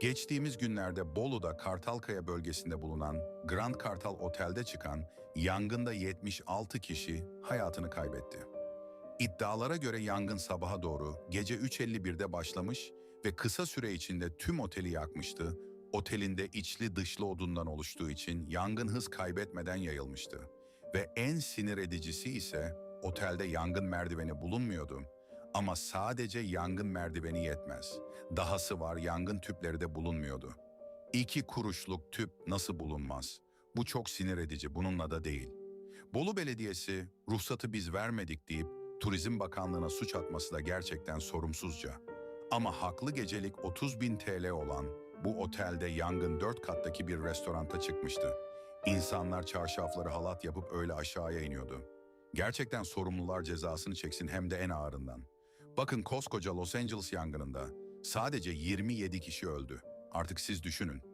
Geçtiğimiz günlerde Bolu'da Kartalkaya bölgesinde bulunan Grand Kartal Otel'de çıkan yangında 76 kişi hayatını kaybetti. İddialara göre yangın sabaha doğru gece 3.51'de başlamış ve kısa süre içinde tüm oteli yakmıştı. Otelinde içli dışlı odundan oluştuğu için yangın hız kaybetmeden yayılmıştı. Ve en sinir edicisi ise otelde yangın merdiveni bulunmuyordu. Ama sadece yangın merdiveni yetmez. Dahası var yangın tüpleri de bulunmuyordu. İki kuruşluk tüp nasıl bulunmaz? Bu çok sinir edici, bununla da değil. Bolu Belediyesi ruhsatı biz vermedik deyip Turizm Bakanlığı'na suç atması da gerçekten sorumsuzca. Ama haklı gecelik 30 bin TL olan bu otelde yangın 4 kattaki bir restoranta çıkmıştı. İnsanlar çarşafları halat yapıp öyle aşağıya iniyordu. Gerçekten sorumlular cezasını çeksin hem de en ağırından. Bakın koskoca Los Angeles yangınında sadece 27 kişi öldü. Artık siz düşünün.